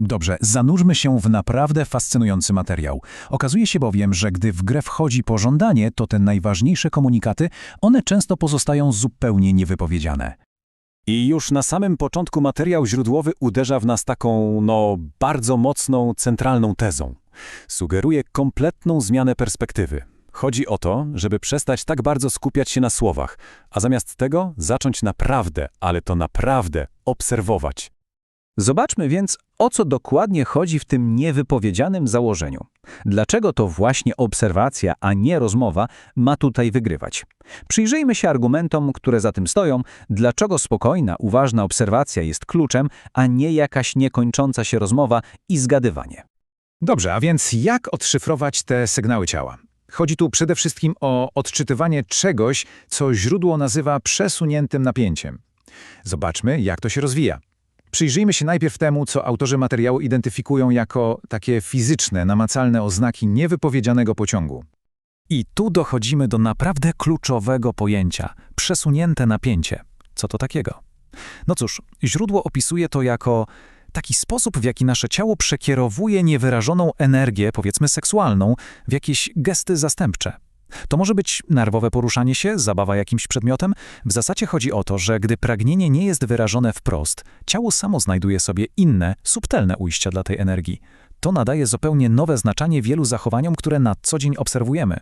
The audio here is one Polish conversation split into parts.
Dobrze, zanurzmy się w naprawdę fascynujący materiał. Okazuje się bowiem, że gdy w grę wchodzi pożądanie, to te najważniejsze komunikaty, one często pozostają zupełnie niewypowiedziane. I już na samym początku materiał źródłowy uderza w nas taką, no, bardzo mocną, centralną tezą. Sugeruje kompletną zmianę perspektywy. Chodzi o to, żeby przestać tak bardzo skupiać się na słowach, a zamiast tego zacząć naprawdę, ale to naprawdę, obserwować. Zobaczmy więc, o co dokładnie chodzi w tym niewypowiedzianym założeniu. Dlaczego to właśnie obserwacja, a nie rozmowa ma tutaj wygrywać? Przyjrzyjmy się argumentom, które za tym stoją, dlaczego spokojna, uważna obserwacja jest kluczem, a nie jakaś niekończąca się rozmowa i zgadywanie. Dobrze, a więc jak odszyfrować te sygnały ciała? Chodzi tu przede wszystkim o odczytywanie czegoś, co źródło nazywa przesuniętym napięciem. Zobaczmy, jak to się rozwija. Przyjrzyjmy się najpierw temu, co autorzy materiału identyfikują jako takie fizyczne, namacalne oznaki niewypowiedzianego pociągu. I tu dochodzimy do naprawdę kluczowego pojęcia przesunięte napięcie. Co to takiego? No cóż, źródło opisuje to jako taki sposób, w jaki nasze ciało przekierowuje niewyrażoną energię, powiedzmy seksualną, w jakieś gesty zastępcze. To może być nerwowe poruszanie się, zabawa jakimś przedmiotem. W zasadzie chodzi o to, że gdy pragnienie nie jest wyrażone wprost, ciało samo znajduje sobie inne, subtelne ujścia dla tej energii. To nadaje zupełnie nowe znaczenie wielu zachowaniom, które na co dzień obserwujemy.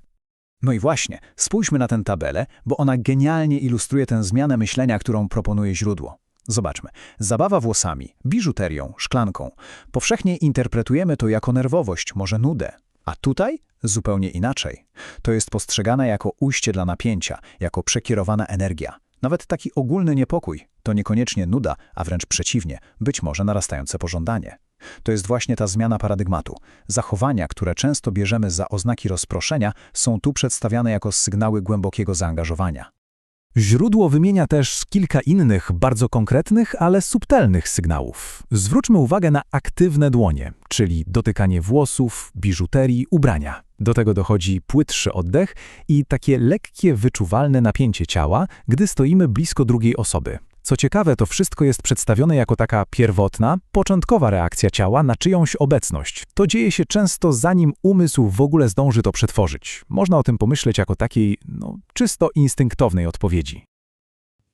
No i właśnie, spójrzmy na tę tabelę, bo ona genialnie ilustruje tę zmianę myślenia, którą proponuje źródło. Zobaczmy. Zabawa włosami, biżuterią, szklanką. Powszechnie interpretujemy to jako nerwowość, może nudę. A tutaj zupełnie inaczej. To jest postrzegane jako ujście dla napięcia, jako przekierowana energia. Nawet taki ogólny niepokój to niekoniecznie nuda, a wręcz przeciwnie, być może narastające pożądanie. To jest właśnie ta zmiana paradygmatu. Zachowania, które często bierzemy za oznaki rozproszenia, są tu przedstawiane jako sygnały głębokiego zaangażowania. Źródło wymienia też kilka innych, bardzo konkretnych, ale subtelnych sygnałów. Zwróćmy uwagę na aktywne dłonie, czyli dotykanie włosów, biżuterii, ubrania. Do tego dochodzi płytszy oddech i takie lekkie, wyczuwalne napięcie ciała, gdy stoimy blisko drugiej osoby. Co ciekawe, to wszystko jest przedstawione jako taka pierwotna, początkowa reakcja ciała na czyjąś obecność. To dzieje się często zanim umysł w ogóle zdąży to przetworzyć. Można o tym pomyśleć jako takiej, no, czysto instynktownej odpowiedzi.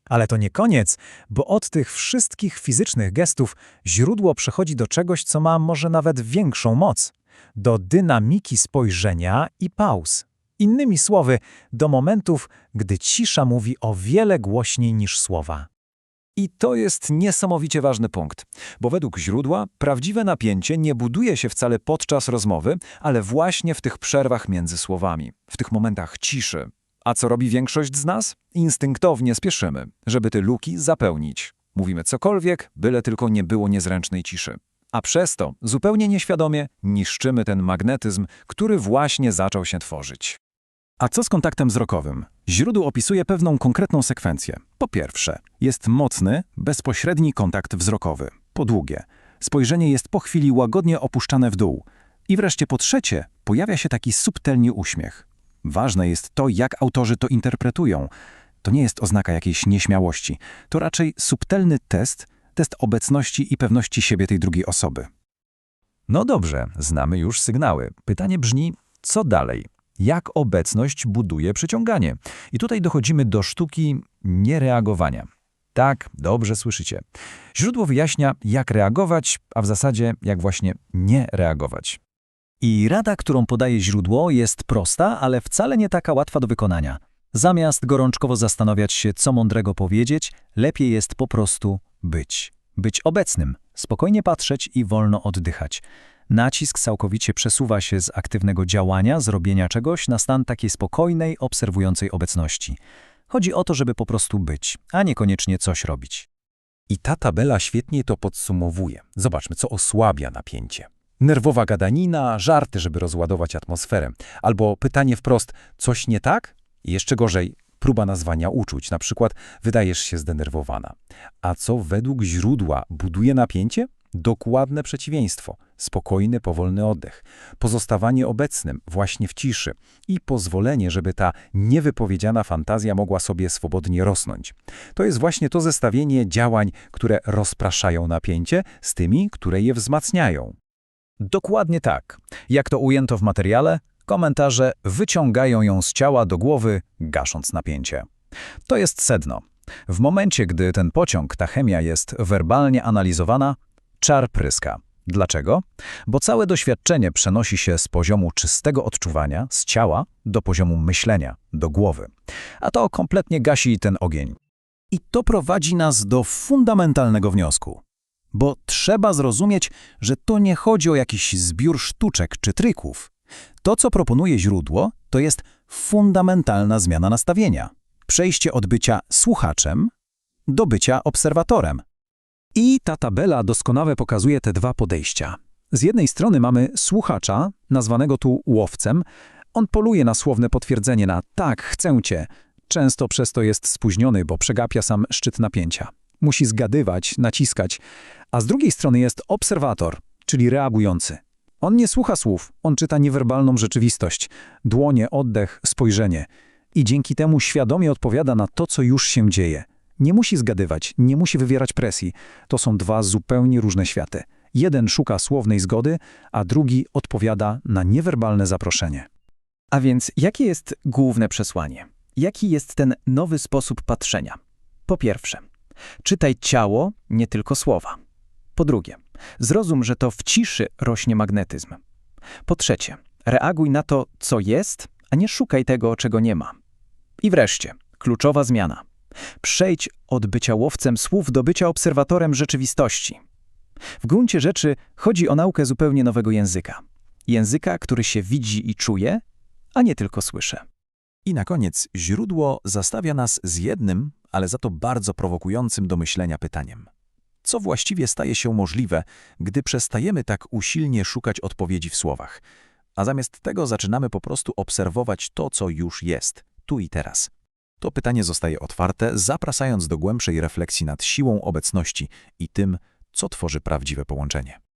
Ale to nie koniec, bo od tych wszystkich fizycznych gestów źródło przechodzi do czegoś, co ma może nawet większą moc do dynamiki spojrzenia i pauz. Innymi słowy, do momentów, gdy cisza mówi o wiele głośniej niż słowa. I to jest niesamowicie ważny punkt, bo według źródła prawdziwe napięcie nie buduje się wcale podczas rozmowy, ale właśnie w tych przerwach między słowami, w tych momentach ciszy. A co robi większość z nas? Instynktownie spieszymy, żeby te luki zapełnić. Mówimy cokolwiek, byle tylko nie było niezręcznej ciszy. A przez to, zupełnie nieświadomie, niszczymy ten magnetyzm, który właśnie zaczął się tworzyć. A co z kontaktem wzrokowym? Źródło opisuje pewną konkretną sekwencję. Po pierwsze, jest mocny, bezpośredni kontakt wzrokowy. Po drugie, spojrzenie jest po chwili łagodnie opuszczane w dół. I wreszcie po trzecie, pojawia się taki subtelny uśmiech. Ważne jest to, jak autorzy to interpretują. To nie jest oznaka jakiejś nieśmiałości. To raczej subtelny test, test obecności i pewności siebie tej drugiej osoby. No dobrze, znamy już sygnały. Pytanie brzmi, co dalej? Jak obecność buduje przyciąganie? I tutaj dochodzimy do sztuki niereagowania. Tak, dobrze słyszycie. Źródło wyjaśnia, jak reagować, a w zasadzie jak właśnie nie reagować. I rada, którą podaje źródło, jest prosta, ale wcale nie taka łatwa do wykonania. Zamiast gorączkowo zastanawiać się, co mądrego powiedzieć, lepiej jest po prostu być. Być obecnym, spokojnie patrzeć i wolno oddychać. Nacisk całkowicie przesuwa się z aktywnego działania, zrobienia czegoś na stan takiej spokojnej, obserwującej obecności. Chodzi o to, żeby po prostu być, a niekoniecznie coś robić. I ta tabela świetnie to podsumowuje. Zobaczmy, co osłabia napięcie. Nerwowa gadanina, żarty, żeby rozładować atmosferę. Albo pytanie wprost, coś nie tak? I jeszcze gorzej, próba nazwania uczuć, na przykład wydajesz się zdenerwowana. A co według źródła buduje napięcie? Dokładne przeciwieństwo. Spokojny, powolny oddech, pozostawanie obecnym właśnie w ciszy i pozwolenie, żeby ta niewypowiedziana fantazja mogła sobie swobodnie rosnąć. To jest właśnie to zestawienie działań, które rozpraszają napięcie z tymi, które je wzmacniają. Dokładnie tak. Jak to ujęto w materiale, komentarze wyciągają ją z ciała do głowy, gasząc napięcie. To jest sedno. W momencie, gdy ten pociąg, ta chemia jest werbalnie analizowana, czar pryska. Dlaczego? Bo całe doświadczenie przenosi się z poziomu czystego odczuwania, z ciała, do poziomu myślenia, do głowy. A to kompletnie gasi ten ogień. I to prowadzi nas do fundamentalnego wniosku. Bo trzeba zrozumieć, że to nie chodzi o jakiś zbiór sztuczek czy trików. To, co proponuje źródło, to jest fundamentalna zmiana nastawienia. Przejście od bycia słuchaczem do bycia obserwatorem. I ta tabela doskonale pokazuje te dwa podejścia. Z jednej strony mamy słuchacza, nazwanego tu łowcem. On poluje na słowne potwierdzenie na tak, chcę cię. Często przez to jest spóźniony, bo przegapia sam szczyt napięcia. Musi zgadywać, naciskać. A z drugiej strony jest obserwator, czyli reagujący. On nie słucha słów, on czyta niewerbalną rzeczywistość. Dłonie, oddech, spojrzenie. I dzięki temu świadomie odpowiada na to, co już się dzieje. Nie musi zgadywać, nie musi wywierać presji. To są dwa zupełnie różne światy. Jeden szuka słownej zgody, a drugi odpowiada na niewerbalne zaproszenie. A więc jakie jest główne przesłanie? Jaki jest ten nowy sposób patrzenia? Po pierwsze, czytaj ciało, nie tylko słowa. Po drugie, zrozum, że to w ciszy rośnie magnetyzm. Po trzecie, reaguj na to, co jest, a nie szukaj tego, czego nie ma. I wreszcie, kluczowa zmiana. Przejdź od bycia łowcem słów do bycia obserwatorem rzeczywistości. W gruncie rzeczy chodzi o naukę zupełnie nowego języka. Języka, który się widzi i czuje, a nie tylko słyszy. I na koniec źródło zastawia nas z jednym, ale za to bardzo prowokującym do myślenia pytaniem. Co właściwie staje się możliwe, gdy przestajemy tak usilnie szukać odpowiedzi w słowach, a zamiast tego zaczynamy po prostu obserwować to, co już jest, tu i teraz? To pytanie zostaje otwarte, zapraszając do głębszej refleksji nad siłą obecności i tym, co tworzy prawdziwe połączenie.